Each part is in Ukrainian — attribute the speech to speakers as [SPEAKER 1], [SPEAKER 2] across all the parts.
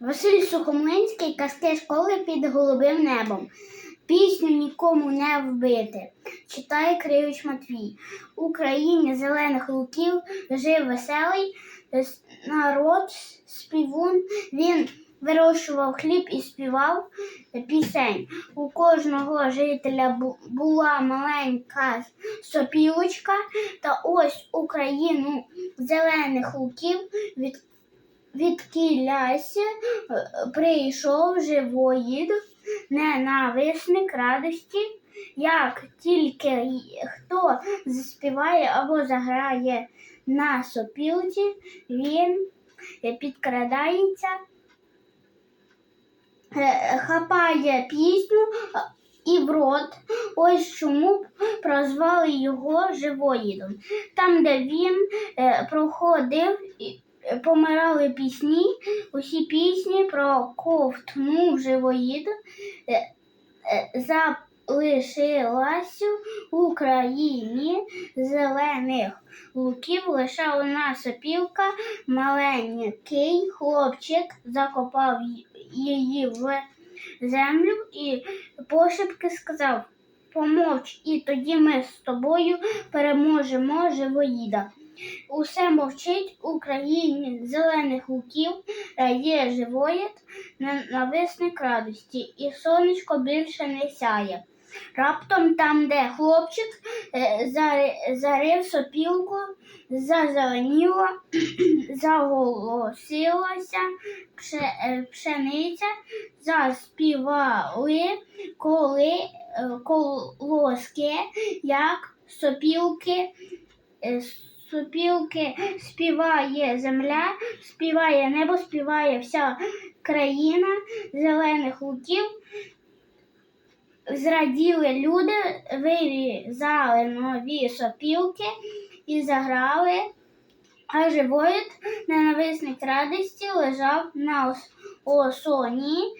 [SPEAKER 1] Василь Сухомлинський казки школи під голубим небом. Пісню нікому не вбити. Читає Кривич Матвій. У країні зелених луків жив веселий народ, співун. Він вирощував хліб і співав пісень. У кожного жителя була маленька сопілочка, та ось Україну зелених луків від від кілясь прийшов живоїд, ненависник радості, як тільки хто заспіває або заграє на сопілці, він підкрадається, е, хапає пісню і в рот. Ось чому прозвали його живоїдом. Там, де він е, проходив, помирали пісні, усі пісні проковтнув живоїд, е, е, залишилась в Україні зелених луків лише одна сопілка, маленький хлопчик закопав її в землю і пошепки сказав Помовч, і тоді ми з тобою переможемо живоїда. Усе мовчить у країні зелених луків, є живоїд, ненависник радості, і сонечко більше не сяє. Раптом там, де хлопчик е, зарив сопілку, зазеленіло, заголосилася е, пшениця, заспівали коли е, колоски, як сопілки, сопілки співає земля, співає небо, співає вся країна зелених луків. Зраділи люди, вирізали нові сопілки і заграли, а живоїд, ненависник радості, лежав на осоні,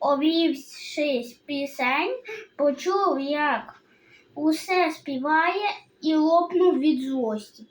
[SPEAKER 1] обівшись пісень, почув, як усе співає і лопнув від злості.